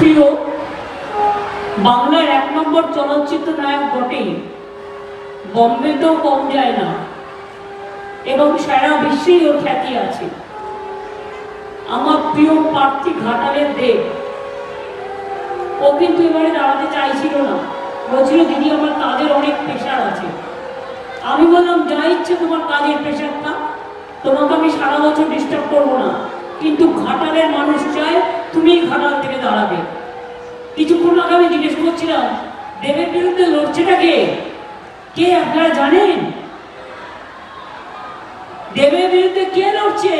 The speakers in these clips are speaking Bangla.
প্রিয় বাংলার এক নম্বর চলচ্চিত্র নায়ক বটে বম্বেতেও কম যায় না। এবং সারা বিশ্বেই ওর খ্যাতি আছে। আমার প্রিয় প্রার্থী ঘাটালের দেব। ও কিন্তু এবারে দাঁড়াতে চাইছিল না। বলছিল, দিদি, আমার কাজের অনেক প্রেশার আছে। আমি বললাম, যা ইচ্ছে তোমার কাজের প্রেশার থাক। তোমাকে আমি সারা বছর ডিস্টার্ব করব না। কিন্তু ঘাটালের মানুষ চায় তুমি ঘাটাল থেকে দাঁড়াবে। কিছুক্ষণ আগে আমি জিজ্ঞেস করছিলাম, দেবের বিরুদ্ধে লড়ছেটা কে? কে আপনারা জানেন? দেবের বিরুদ্ধে কে লড়ছে?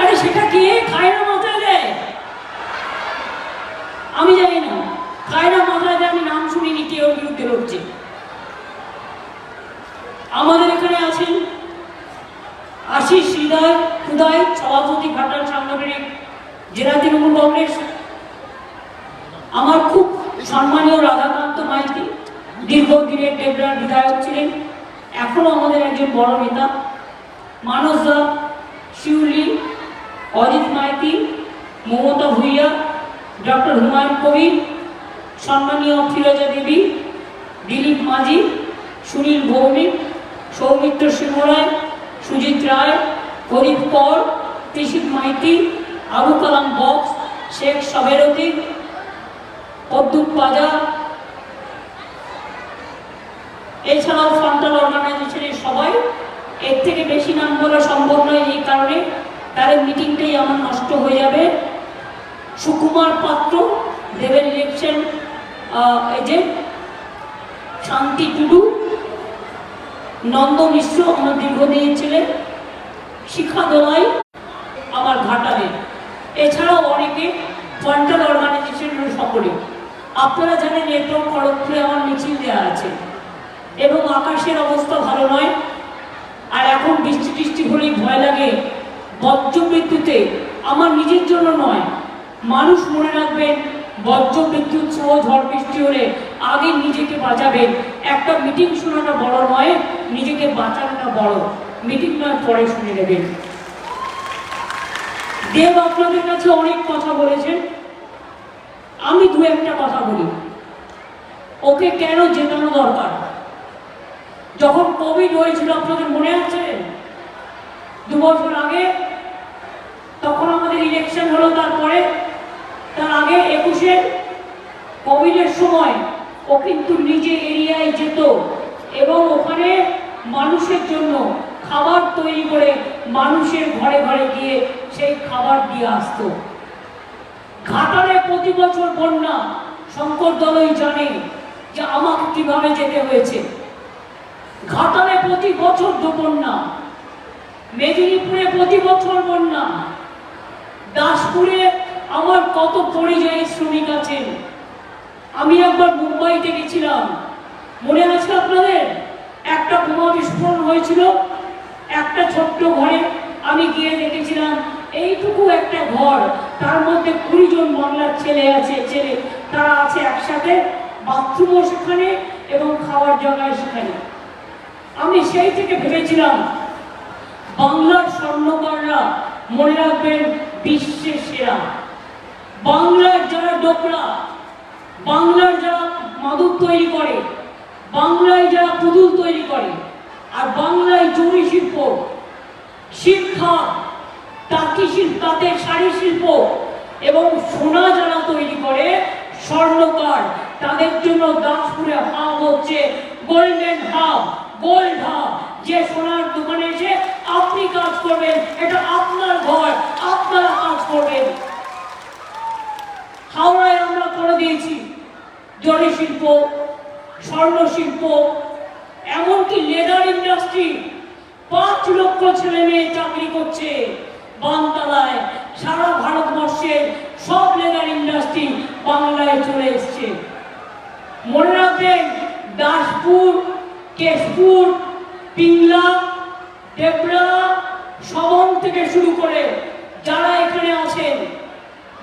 আরে সেটা কে? খায় না মাথায় দেয় আমি জানি না খায় না মাথায় দেয় আমি নাম শুনিনি কে ওর বিরুদ্ধে লড়ছে আমাদের এখানে আছেন আশিস হৃদয় হৃদয় সভাপতি ঘাটাল সাংগঠনিক জেলা তৃণমূল কংগ্রেস আমার খুব সম্মানীয় রাধাকান্ত মাইতি দীর্ঘদিনের ডেবরার বিধায়ক ছিলেন এখনও আমাদের একজন বড় নেতা মানস দা শিউলি অজিত মাইতি মমতা ভুইয়া ডক্টর হুমায়ুন কবির সম্মানীয় ফিরোজা দেবী দিলীপ মাঝি সুনীল ভৌমিক সৌমিত্র সিংহ রায় সুজিত রায় প্রদীপ কর কৃষিক মাইতি, আবু কালাম বক্স, শেখ সবেরতি অদ্দুপ পাজা এছাড়াও ফ্রন্টাল অর্গানাইজেশনের সবাই, এর থেকে বেশি নাম বলা সম্ভব নয় এই কারণে, তাদের মিটিংটাই আমার নষ্ট হয়ে যাবে। সুকুমার পাত্র দেবের ইলেকশন এজেন্ট শান্তি টুডু, নন্দ মিশ্র আমার দীর্ঘদিনের ছিলেন। শিখা দোলাই আমার ঘাটালে। এছাড়াও অনেকে ফন্টাল অর্গানাইজেশনের সকলে। আপনারা জানেন এরপর খড়গপুরে আমার মিছিল দেওয়া আছে। এবং আকাশের অবস্থা ভালো নয়। আর এখন বৃষ্টি টিষ্টি হলেই ভয় লাগে। বজ্র বিদ্যুতে আমার নিজের জন্য নয়, মানুষ মনে রাখবেন বজ্র বিদ্যুৎ সহ ঝড় বৃষ্টি হলে আগে নিজেকে বাঁচাবেন। একটা মিটিং শোনাটা বড় নয়, নিজেকে বাঁচানোটা বড়। মিটিং নয় পরে শুনে নেবেন। দেব আপনাদের কাছে অনেক কথা বলেছেন। আমি দু একটা কথা বলি। ওকে কেন জেতানো দরকার? যখন কোভিড হয়েছিল, আপনাদের মনে আছে? দু বছর আগে, তখন আমাদের ইলেকশন হলো, তারপরে, তার আগে একুশে কোভিডের সময় ও কিন্তু নিজে এরিয়ায় যেত এবং ওখানে মানুষের জন্য খাবার তৈরি করে মানুষের ঘরে ঘরে গিয়ে সেই খাবার দিয়ে আসতো। ঘাটালে প্রতি বছর বন্যা শঙ্কর দলই জানে যে আমাকে কীভাবে যেতে হয়েছে। ঘাটালে প্রতি বছর দু বন্যা মেদিনীপুরে প্রতি বছর বন্যা, দাসপুরে আমার কত পরিযায়ী শ্রমিক আছেন। আমি একবার মুম্বাইতে গেছিলাম। মনে আছে আপনাদের? একটা বোমা বিস্ফোরণ হয়েছিল। একটা ছোট্ট ঘরে আমি গিয়ে দেখেছিলাম, এইটুকু একটা ঘর। তার মধ্যে কুড়ি জন বাংলার ছেলে আছে, ছেলে। তারা আছে একসাথে বাথরুমও সেখানে এবং খাওয়ার জায়গায় সেখানে। আমি সেই থেকে ভেবেছিলাম, বাংলার স্বর্ণকাররা মনে রাখবেন বিশ্বের সেরা। বাংলার যারা ডোকরা, বাংলার যারা মাদক তৈরি করে, বাংলায় যারা পুতুল তৈরি করে আর বাংলায় জরি শিল্প, শিক্ষা তাঁতি শিল্প তাঁতের শাড়ি শিল্প এবং সোনা যারা তৈরি করে স্বর্ণকার। তাদের জন্য দাসপুরে হাব হচ্ছে গোল্ডেন হাব, গোল্ড হাব। যে সোনার দোকানে এসে আপনি কাজ করবেন, এটা আপনার ঘর, আপনারা কাজ করবেন। হাওড়ায় আমরা করে দিয়েছি জরি শিল্প স্বর্ণ শিল্প এমনকি লেদার ইন্ডাস্ট্রি পাঁচ লক্ষ ছেলে মেয়ে চাকরি করছে। বানতলায় সারা ভারতবর্ষের সব লেদার ইন্ডাস্ট্রি বাংলায় চলে এসছে। মনে রাখবেন দাসপুর, কেশপুর, পিংলা দেবরা সবন থেকে শুরু করে যারা এখানে আছেন,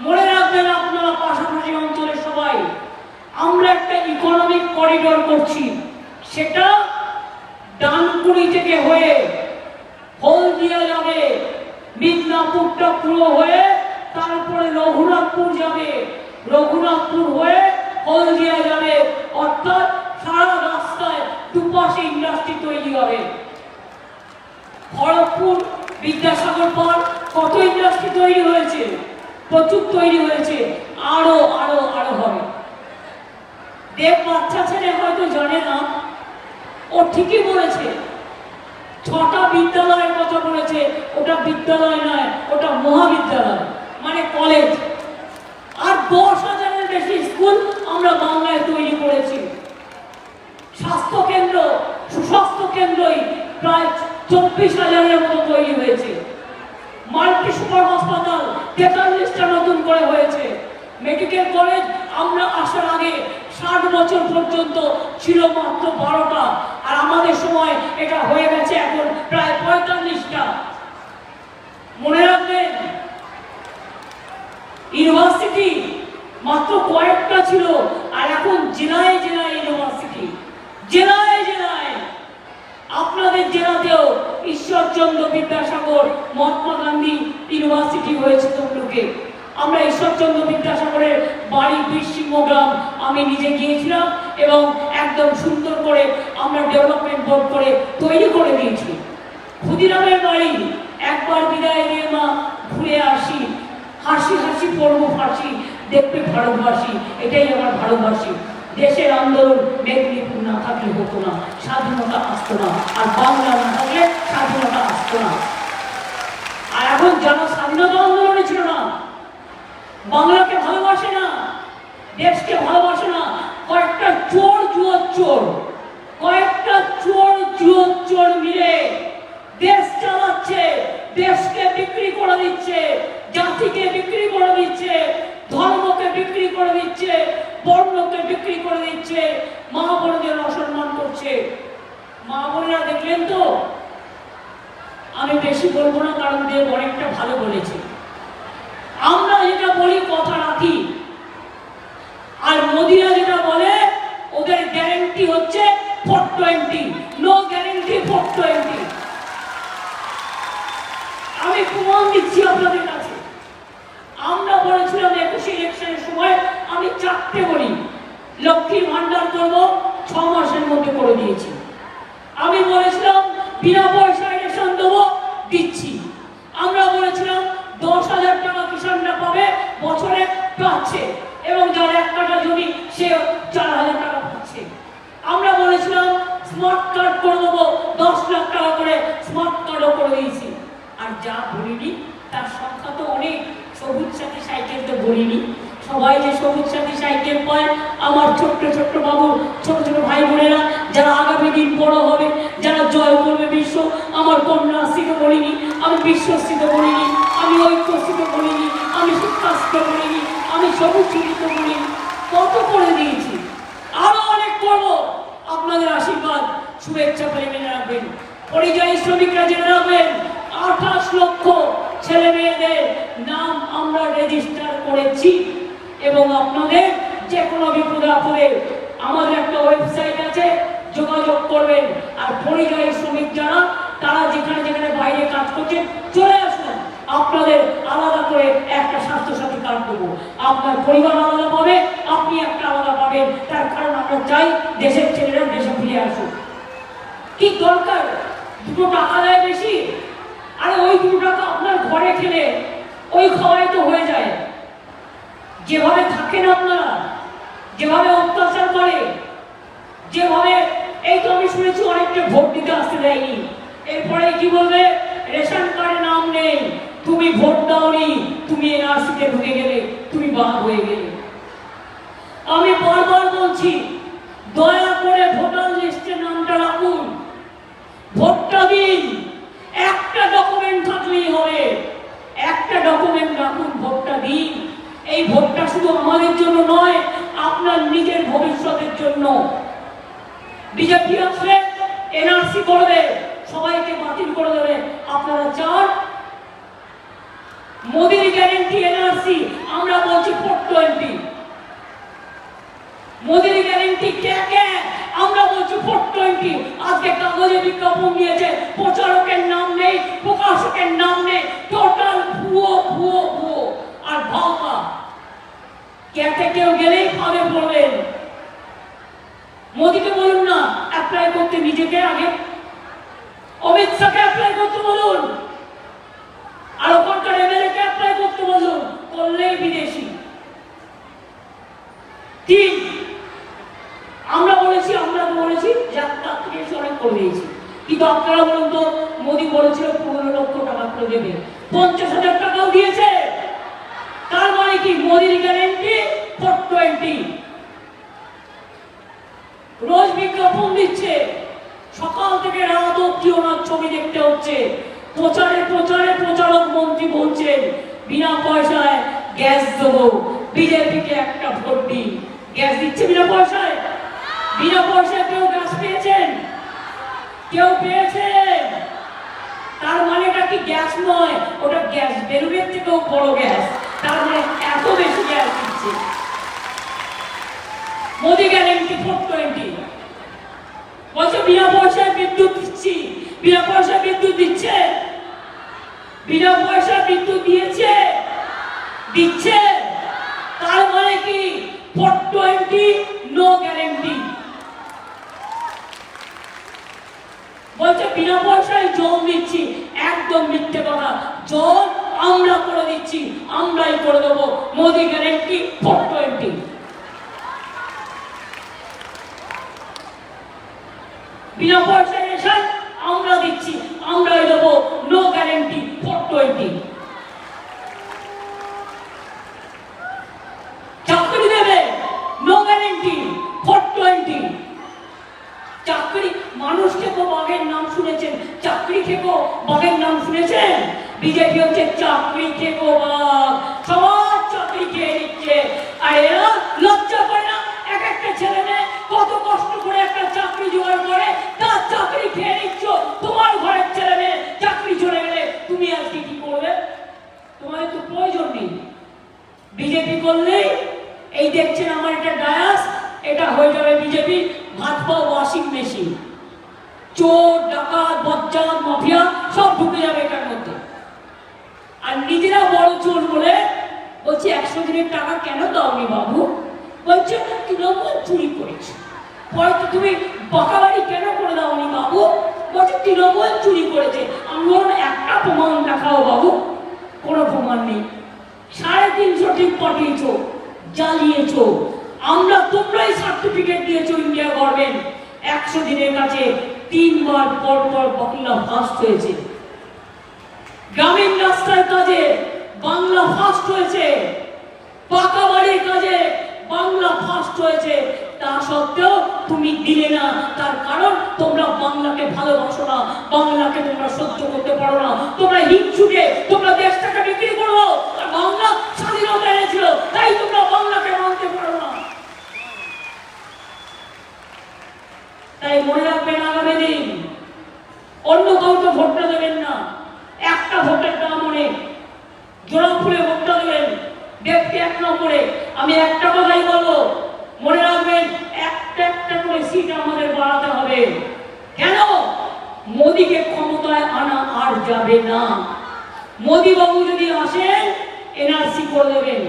মনে রাখবেন আপনারা পাশাপাশি অঞ্চলের সবাই, আমরা একটা ইকোনমিক করিডোর করছি। সেটা ডানকুনি থেকে হয়ে হলদিয়া যাবে, মিদনাপুরটা পুরো হয়ে তারপরে রঘুনাথপুর যাবে। রঘুনাথপুর হয়ে হলদিয়া যাবে, অর্থাৎ সারা রাস্তায় দুপাশে ইন্ডাস্ট্রি তৈরি হবে। খড়গপুর বিদ্যাসাগর পর কত ইন্ডাস্ট্রি তৈরি হয়েছে? প্রচুর তৈরি হয়েছে, আরও আরও আরও হবে। দেব বাচ্চা ছেলে হয়তো জানে না ও ঠিকই বলেছে। ছটা বিদ্যালয়ের কথা বলেছে, ওটা বিদ্যালয় নয়, ওটা মহাবিদ্যালয় মানে কলেজ আর দশ হাজারের বেশি স্কুল আমরা বাংলায় তৈরি করেছি। স্বাস্থ্য কেন্দ্র সুস্বাস্থ্য কেন্দ্রই প্রায় চব্বিশ হাজারের মতো তৈরি হয়েছে। মাল্টি সুপার হাসপাতাল তেতাল্লিশটা নতুন করে হয়েছে। মেডিকেল কলেজ আমরা আসার আগে ষাট বছর পর্যন্ত ছিল মাত্র বারোটা, আর আমাদের সময় এটা হয়ে গেছে এখন প্রায় পঁয়তাল্লিশটা। মনে রাখবেন, ইউনিভার্সিটি মাত্র কয়েকটা ছিল, আর এখন জেলায় জেলায় ইউনিভার্সিটি, জেলায় জেলায়। আপনাদের জেলাতেও ঈশ্বরচন্দ্র বিদ্যাসাগর, মহাত্মা গান্ধী ইউনিভার্সিটি হয়েছে তমলুকে। আমরা ঈশ্বরচন্দ্র বিদ্যাসাগরের বাড়ি বীরসিংহ গ্রাম আমি নিজে গিয়েছিলাম এবং একদম সুন্দর করে আমরা ডেভেলপমেন্ট বোর্ড করে তৈরি করে দিয়েছি। ক্ষুদিরামের বাড়ি, একবার বিদায় নিয়ে মা ঘুরে আসি। হাসি হাসি পড়ব ফাঁসি, দেখবে ভারতবাসী, এটাই আমার ভারতবাসী। দেশের আন্দোলন মেদিনীপুর না থাকলে হতো না, স্বাধীনতা আসতো না, আর বাংলা না থাকলে স্বাধীনতা আসতো না। আর এখন যারা স্বাধীনতা আন্দোলনে ছিল না বাংলাকে ভালোবাসে না, দেশকে ভালোবাসে না, কয়েকটা চোর জুয়োর চোর, কয়েকটা চোর জুয়োর চোর মিলে দেশ চালাচ্ছে, দেশকে বিক্রি করে দিচ্ছে, জাতিকে বিক্রি করে দিচ্ছে, ধর্মকে বিক্রি করে দিচ্ছে, বর্ণকে বিক্রি করে দিচ্ছে, মা বোনদের অসম্মান করছে। মা বোনেরা দেখলেন তো? আমি বেশি বলব না, কারণ দেব অনেকটা ভালো বলেছে। বলি কথা রাখি। আর মোদিরা যেটা বলে, ওদের গ্যারেন্টি হচ্ছে four twenty no guarantee four twenty আমি প্রমাণ দিচ্ছি আপনাদের কাছে। আমরা বলেছিলাম একুশে ইলেকশনের সময় আমি চারটে বলি। লক্ষ্মীর ভান্ডার করব ছ মাসের মধ্যে করে দিয়েছি। আমি বলেছিলাম বিনা পয়সা ইলেকশন দেবো দিচ্ছি আমরা বলেছিলাম দশ হাজার টাকা কিষানরা পাবে বছরে পাচ্ছে এবং যার এক কাটা জমি সে চার হাজার টাকা পাচ্ছে আমরা বলেছিলাম স্মার্ট কার্ড করে দেবো দশ লাখ টাকা করে স্মার্ট কার্ডও করে দিয়েছি আর যা বলিনি, তার সংখ্যা তো অনেক। সবুজ সাথী সাইকেল তো বলিনি। সবাই যে সবুজ সাথী সাইকেল পায়, আমার ছোট্ট ছোট্ট বাবু, ছোট ছোট ভাই বোনেরা, যারা আগামী দিন বড় হবে, যারা জয় করবে বিশ্ব, আমার কন্যাশ্রীকে বলিনি, আমি বিশ্বশ্রীতে বলিনি, আমি ঐক্যশ্রীতে বলিনি, আমি শিক্ষাশ্রীতে বলিনি, আমি সবুজ শ্রীতে বলিনি। কত করে দিয়েছি? আরও অনেক করব। আপনাদের আশীর্বাদ, শুভেচ্ছা পেলে মেনে রাখবেন। পরিযায়ী শ্রমিকরা জেনে রাখবেন আঠাশ লক্ষ ছেলে মেয়েদের নাম আমরা রেজিস্টার করেছি এবং আপনাদের যে কোনো বিপদে আপদে আমাদের একটা ওয়েবসাইট আছে, যোগাযোগ করবেন। আর পরিযায়ী শ্রমিক যারা, তারা যেখানে যেখানে বাইরে কাজ করছে, চলে আসুন। আপনাদের আলাদা করে একটা স্বাস্থ্যসাথী কার্ড দেবো। আপনার পরিবার আলাদা পাবে, আপনি একটা আলাদা পাবেন। তার কারণ আমরা চাই দেশের ছেলেরা দেশে ফিরে আসুক। কি দরকার? দুটো টাকা দেয় বেশি? আরে ওই দুটো টাকা আপনার ঘরে খেলে, ওই খাওয়াই তো হয়ে যায়। যেভাবে থাকেন আপনারা, যেভাবে অত্যাচার করে, যেভাবে, এই তো আমি শুনেছি অনেকটা ভোট দিতে আসতে দেয়নি। এরপরে কি বলবে? রেশন কার্ডে নাম নেই, তুমি ভোট দাওনি, তুমি এনআরসিতে ঢুকে গেলে, তুমি বাদ হয়ে গেলে। আমি বারবার বলছি, দয়া করে ভোটার লিস্টে নামটা রাখুন ভোটটা দিন একটা ডকুমেন্ট হবে একটা ডকুমেন্ট রাখুন ভোটটা দিন। এই ভোটটা শুধু আমাদের জন্য নয়, আপনার নিজের ভবিষ্যতের জন্য। বিজেপি এনআরসি করবে, সবাইকে বাতিল করে দেবে। আপনারা চান? মোদির গ্যারেন্টি এনআরসি, আমরা বলছি ফোর টোয়েন্টি কে আমরা বলছি ফোর টোয়েন্টি আজকে কাগজে বিজ্ঞাপন দিয়েছে। প্রচারকের নাম নেই, প্রকাশকের নাম নেই। টোটাল ভুয়ো ভুয়ো ভুয়ো। আর ভাওতা ক্যাটে কেউ গেলেই ফাঁদে পড়বেন মোদিকে বলুন না অ্যাপ্লাই করতে নিজেকে আগে। অমিত শাহকে অ্যাপ্লাই করতে বলুন। আর ওখানকার এমএলএ কে অ্যাপ্লাই করতে বলুন। করলেই বিদেশি। তিন আমরা বলেছি আমরা বলেছি, যাত্রা থেকে অনেক করে দিয়েছি কিন্তু আপনারা বলুন তো, মোদী বলেছিল পনেরো লক্ষ টাকা করে দেবে। পঞ্চাশ হাজার টাকাও দিয়েছে। তার মানে কি? মোদির গ্যারেন্টি ফোর টোয়েন্টি রোজ বিজ্ঞাপন দিচ্ছে। সকাল থেকে রাত অব্দি ওনার ছবি দেখতে হচ্ছে। প্রচারে প্রচারে প্রচারক মন্ত্রী বলছেন, বিনা পয়সায় গ্যাস দেবো। বিজেপিকে একটা ভোট দিন। গ্যাস দিচ্ছে বিনা পয়সায়? বিনা পয়সায় কেউ গ্যাস পেয়েছেন? কেউ পেয়েছেন? তার মানেটা কি গ্যাস নয়? ওটা গ্যাস বেলুনের থেকেও বড় গ্যাস। তার মানে এত বেশি গ্যাস দিচ্ছে। Modi guarantee four twenty? বলছে বিনা পয়সায় বিদ্যুৎ দিচ্ছি। বিনা পয়সায় বিদ্যুৎ দিচ্ছে? বিনা পয়সায় বিদ্যুৎ দিয়েছে। দিচ্ছে। তার মানে কি? ফোর টোয়েন্টি নো গ্যারেন্টি বলছে বিনা পয়সায় জল দিচ্ছি একদম মিথ্যে কথা জল আমরা করে দিচ্ছি আমরাই করে দেবো মোদি গ্যারেন্টি ফোর টোয়েন্টি বিনা পয়সায় রেশন আমরা দিচ্ছি আমরাই দেবো নো গ্যারেন্টি ফোর টোয়েন্টি চাকরি দেবে নো গ্যারেন্টি ফোর টোয়েন্টি চাকরি মানুষ খেকো বাঘের নাম শুনেছেন চাকরি খেকো বাঘের নাম শুনেছেন বিজেপি হচ্ছে চাকরি খেকো বাঘ সবার চাকরি খেয়ে নিচ্ছে আর এরা লজ্জা করে না এক একটা ছেলে মেয়ে কত কষ্ট করে একটা চাকরি জোগাড় করে তার চাকরি খেয়ে নিচ্ছ তোমার ঘরের ছেলে মেয়ে চাকরি চলে গেলে তুমি আজকে কি করবে তোমাদের তো প্রয়োজন নেই বিজেপি করলেই এই দেখছেন আমার একটা ডায়াস এটা হয়ে যাবে বিজেপি ভাত পাও ওয়াশিং মেশিন চোর ডাকাত বজ্জাত মাফিয়া সব ঢুকে যাবে এটার মধ্যে আর নিজেরা বড় চোর বলে বলছে একশো দিনের টাকা কেন দাওনি বাবু বলছে তৃণমূল চুরি করেছে পরে তো তুমি বাঁকা বাড়ি কেন করে দাওনি বাবু বলছে তৃণমূল চুরি করেছে আমি বললাম একটা প্রমাণ দেখাও বাবু কোনো প্রমাণ নেই সাড়ে তিনশো ঠিক পাঠিয়েছো জ্বালিয়েছো আমরা তোমরাই সার্টিফিকেট দিয়েছ ইন্ডিয়া গভর্নমেন্ট। একশো দিনের কাছে তিনবার পর পর বাংলা ফার্স্ট হয়েছে। গ্রামীণ রাস্তার কাজে বাংলা ফার্স্ট হয়েছে। পাকা বাড়ির কাজে বাংলা ফার্স্ট হয়েছে। তা সত্ত্বেও তুমি দিলে না। তার কারণ তোমরা বাংলাকে ভালোবাসো না। বাংলাকে তোমরা সহ্য করতে পারো না। তোমরা হিংসুকে তোমরা দেশটাকে বিক্রি করো। আর বাংলা স্বাধীনতা এনেছিল। তাই তোমরা বাংলাকে মানতে পারো না। তাই মনে রাখবেন আগামী দিন অন্য কাউকে ভোটটা দেবেন না। একটা ভোটের দাম অনেক জোড়া ভোটটা দেবেন। ব্যক্তি এক নম্বরে। আমি একটা কথাই বলব, মনে রাখবেন, একটা একটা করে সিট আমাদের বাড়াতে হবে। কেন? মোদিকে ক্ষমতায় আনা আর যাবে না। মোদি বাবু যদি আসেন, এনআরসি করে দেবেন।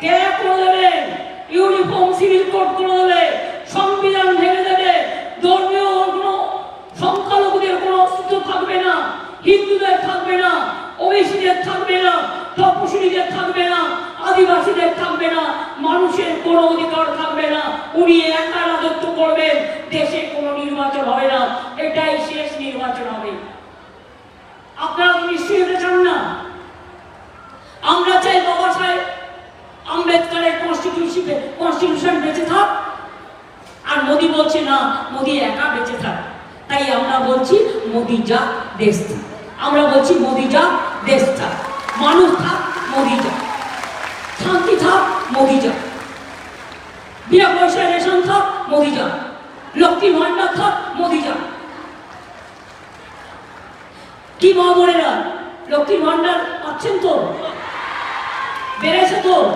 কে করে দেবেন? ইউনিফর্ম, সিভিল কোড করে দেবে। সংবিধান ভেঙে ধর্মীয় কোনো সংখ্যালঘুদের কোনো অস্তিত্ব থাকবে না, হিন্দুদের থাকবে না, ওবিসিদের থাকবে না তপশিলীদের থাকবে না, আদিবাসীদের থাকবে না, মানুষের কোনো অধিকার থাকবে না, উনি একা রাজত্ব করবেন, দেশে কোনো নির্বাচন হবে না, এটাই শেষ নির্বাচন হবে। আপনারা নিশ্চয়ই এটা চান না? আমরা চাই বাবা সাহেব, আম্বেদকারের কনস্টিটিউশন কনস্টিটিউশন বেঁচে থাক। না, মোদি একা বেঁচে থাক। তাই আমরা বলছি, মোদি যা, দেশ থাক। আমরা বলছি, মোদি যা, দেশ থাক। মানুষ থাক, মোদি যা। শান্তি থাক, মোদি যা। বিনা পয়সায় রেশন থাক, মোদি যা। লক্ষ্মী ভান্ডার থাক, মোদি যা। কি মা বোনেরা লক্ষ্মীর ভান্ডার পাচ্ছেন তো? বেড়েছে তো?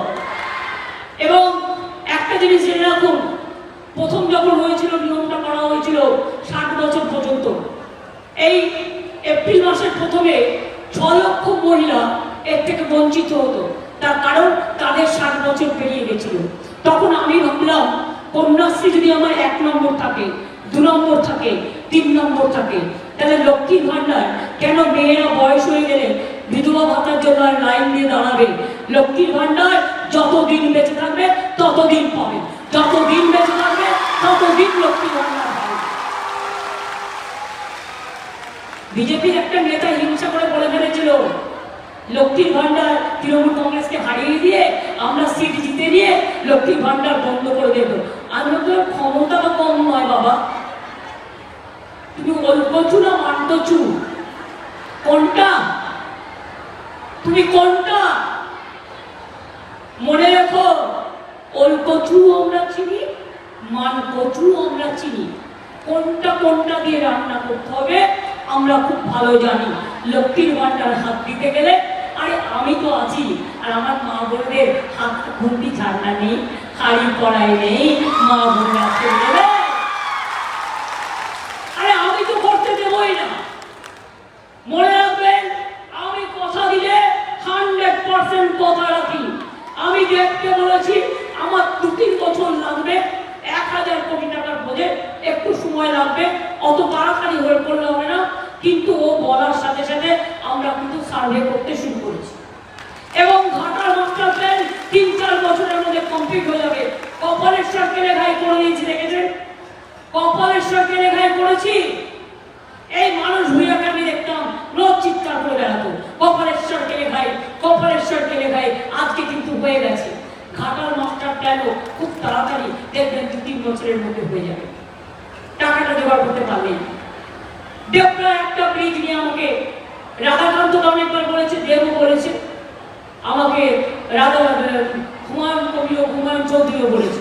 এবং একটা জিনিস জেনে রাখুন প্রথম যখন হয়েছিল, নিয়মটা করা হয়েছিল ষাট বছর পর্যন্ত। এই এপ্রিল মাসের প্রথমে ছ লক্ষ মহিলা এর থেকে বঞ্চিত হতো। তার কারণ তাদের ষাট বছর পেরিয়ে গেছিল। তখন আমি ভাবলাম, কন্যাশ্রী যদি আমার এক নম্বর থাকে, দু নম্বর থাকে, তিন নম্বর থাকে, তাহলে লক্ষ্মীর ভান্ডার কেন মেয়েরা বয়স হয়ে গেলে বিধবা ভাতার জন্য লাইন দিয়ে দাঁড়াবে? লক্ষ্মীর ভান্ডার যতদিন বেঁচে থাকবে, ততদিন পাবে। যতদিন বেঁচে থাকবে ততদিন লক্ষ্মীর ভান্ডার পাবে বিজেপির একটা নেতা হিংসা করে বলে ফেলেছিল, লক্ষ্মীর ভান্ডার তৃণমূল কংগ্রেসকে হারিয়ে দিয়ে আমরা সিট জিতে নিয়ে লক্ষ্মীর ভান্ডার বন্ধ করে দেব। আমরা তো ক্ষমতা কম নয়, বাবা। তুমি অল্পচু না মান্টচু? কোনটা? তুমি কোনটা? মনে রেখো। ওলকচু আমরা চিনি মান কচু আমরা চিনি। কোনটা কোনটা দিয়ে রান্না করতে হবে, আমরা খুব ভালো জানি। লক্ষ্মীর ভান্ডার হাত দিতে গেলে, আরে আমি তো আছি, আর আমার মা বোনদের হাত খুন্তি ঝান্ডা নেই, হাড়ি কড়াই নেই, মা বোনেরা ছেড়ে দেবে আরে আমি তো করতে দেবই না। মনে রাখবেন, আমি কথা দিলে হান্ড্রেড পার্সেন্ট কথা রাখি। আমি দেখতে বলেছি আমার দু তিন বছর লাগবে, এক হাজার কোটি টাকার বোঝে, একটু সময় লাগবে, অত তাড়াতাড়ি হয়ে পড়লে হবে না, কিন্তু ও বলার সাথে সাথে আমরা কিন্তু সার্ভে করতে শুরু করেছি। এবং ঘাটার মাস্টার প্ল্যান তিন চার বছরের মধ্যে কমপ্লিট হয়ে যাবে। কপালেশ্বরকে লেখাই করে দিয়েছি, দেখেছেন? কপালেশ্বরকে লেখাই করেছি। এই মানুষ ভুইয়াকে আমি দেখতাম, রোজ চিৎকার করে বেড়াতো কপালেশ্বর কেলে ভাই কপালেশ্বর কেলে ভাই আজকে কিন্তু হয়ে গেছে। ঘাটাল মাস্টার প্ল্যানও খুব তাড়াতাড়ি দেখবেন দু তিন বছরের মধ্যে হয়ে যাবে। টাকাটা জোগাড় করতে পারলেই। দেবরা একটা ব্রিজ নিয়ে আমাকে রাধাকান্ত অনেকবার বলেছে, দেবও বলেছে। আমাকে রাধা হুমায়ুন কবিও, হুমায়ুন চৌধুরীও বলেছে।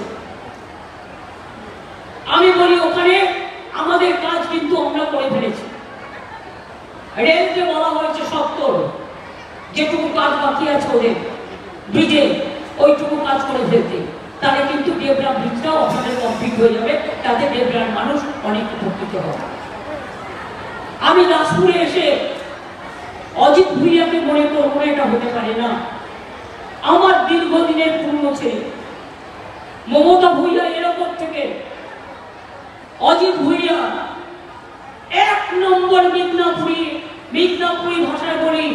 আমি বলি, ওখানে আমাদের কাজ কিন্তু আমরা করে ফেলেছি। রেলকে বলা হয়েছে সত্তর। যেটুকু কাজ বাকি আছে ওদের। ব্রিজে ওইটুকু কাজ করে ফেলতে। তাহলে কিন্তু দেবরা ব্রিজটাও আপনাদের কমপ্লিট হয়ে যাবে। তাতে দেবরার মানুষ অনেক উপকৃত হবে। আমি দাসপুরে এসে অজিত ভুইয়াকে মনে করব এটা হতে পারে না। আমার দীর্ঘদিনের পূর্ণ ছেলে, মমতা ভুইয়া এরকম থেকে অজিত ভুইয়া এক নম্বর মিদনাপুরি মিদনাপুরি ভাষায় বলি,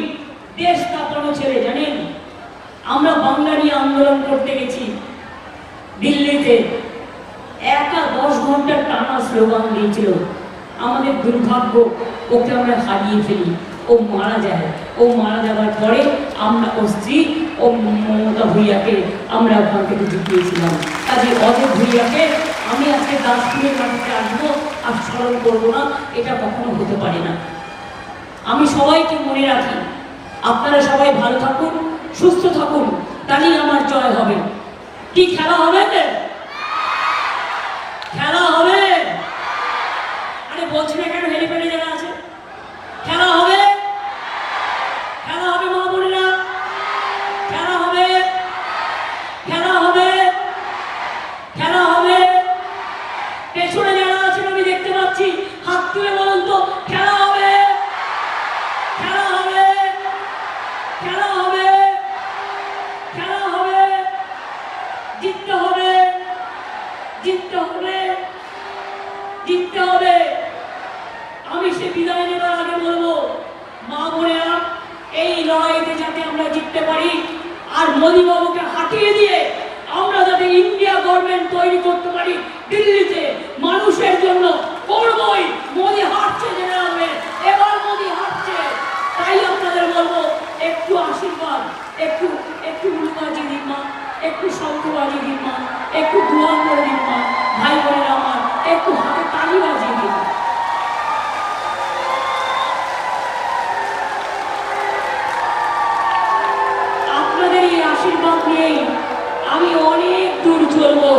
দেশ কাঁপানো ছেলে, জানেন? আমরা বাংলা নিয়ে আন্দোলন করতে গেছি। দিল্লিতে একা দশ ঘণ্টার টানা স্লোগান দিয়েছিল, আমাদের দুর্ভাগ্য, ওকে আমরা হারিয়ে ফেলি। ও মারা যায়। ও মারা যাওয়ার পরে আমরা, ও স্ত্রী, ও মমতা ভুইয়াকে আমরা ওখান থেকে জিতিয়েছিলাম কাজে অজিত ভুইয়াকে আমি আজকে দাসপুরের মাটিতে আসব, আর স্মরণ করব না, এটা কখনো হতে পারে না। আমি সবাইকে মনে রাখি, আপনারা সবাই ভালো থাকুন সুস্থ থাকুন, তাহলেই আমার জয় হবে। কি খেলা হবে? খেলা হবে। আরে বলছি না কেন হেরে যারা আর মোদী বাবুকে হাঁটিয়ে দিয়ে আমরা যাতে ইন্ডিয়া গভর্নমেন্ট তৈরি করতে পারি, দিল্লিতে মানুষের জন্য করবই। মোদী হাঁটছে জেনে রাখবেন এবার মোদী হাঁটছে তাই আপনাদের বলব, একটু আশীর্বাদ, একটু একটু উলুবাজি দিন মা, একটু শঙ্কবাজি দিন মা, একটু করে দিন মা, ভাই বোনের আমার, একটু হাতে তালি বাজিয়ে দিন নিয়েই আমি অনেক দূর চলবো।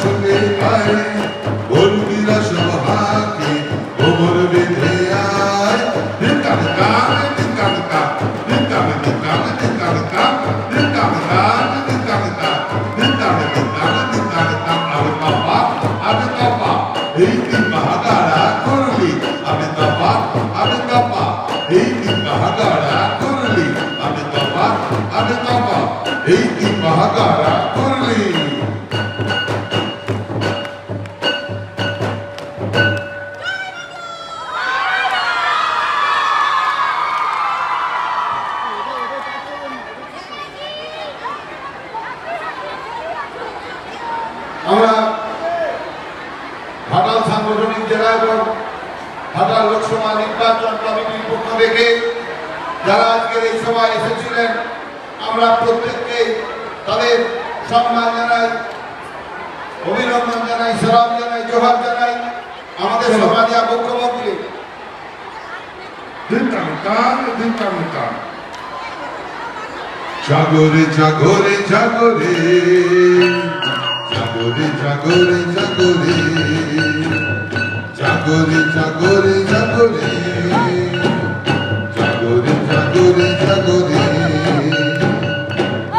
Shri সাংগঠনিক জেলা এবং ঘাটাল লোকসভা নির্বাচন কমিটির পক্ষ থেকে যারা আজকের এই সভায় এসেছিলেন আমরা প্রত্যেককে তাদের সম্মান জানাই অভিনন্দন জানাই সালাম জানাই জোহার জানাই আমাদের সভা দেওয়া মুখ্যমন্ত্রী। জাগরে জাগরে জাগরে। জাগরে জাগরে জাগরে। জাগরে জাগরে জাগরে। জাগরে জাগরে জাগরে।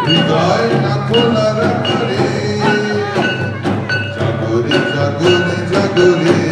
হৃদয় না খোলা রাখরে জাগরে জাগরে জাগরে।